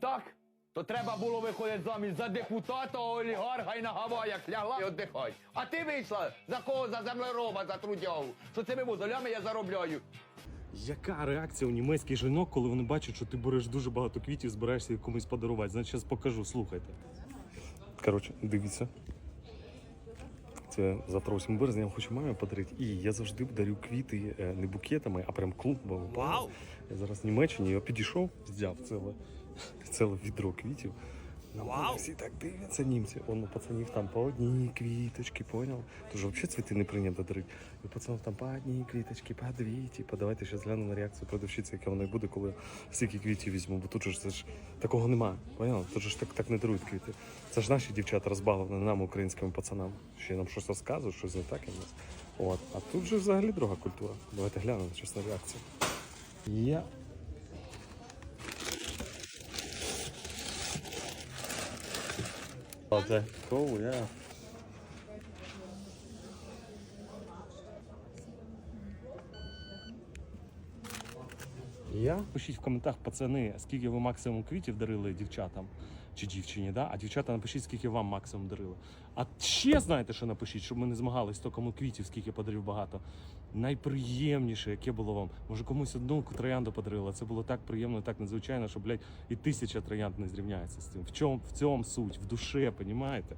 так, то треба було виходити заміж за депутата, олігарха і на Гаваях лягла і віддихай. А ти вийшла за кого? За землероба, за трудягу. Що цими мозолями я заробляю. Яка реакція у німецьких жінок, коли вони бачать, що ти береш дуже багато квітів, збираєшся їх комусь подарувати? Значить, зараз покажу, слухайте. Коротше, дивіться. Це завтра 8 березня я хочу мамі подарити. І я завжди дарю квіти е, не букетами, а прям клумбами. Вау! Я зараз в Німеччині я підійшов, взяв ціле, ціле відро квітів. На мене всі так дивляться німці. Он у пацанів там по одній квіточки, поняв? Тож взагалі цвіти не прийнято дарити. І у пацанів там по одній квіточки, по дві. Типу, давайте ще гляну на реакцію продавщиці, яка вона буде, коли стільки квітів візьму. Бо тут же ж це ж такого немає. Поняв? Тут же ж так, так не дарують квіти. Це ж наші дівчата розбавлені нам, українським пацанам. Ще нам щось розказують, щось не так і нас. От. А тут же взагалі друга культура. Давайте глянемо на реакцію. Я Оце. Cool, yeah. Я? Пишіть в коментах, пацани, скільки ви максимум квітів дарили дівчатам чи дівчині, да? а дівчата напишіть, скільки вам максимум дарили. А ще знаєте, що напишіть, щоб ми не змагались, то кому квітів, скільки подарів багато. Найприємніше, яке було вам. Може, комусь одну троянду подарила. Це було так приємно, так надзвичайно, що, блядь, і тисяча троянд не зрівняється з цим. В чому в цьому суть? В душе, понімаєте?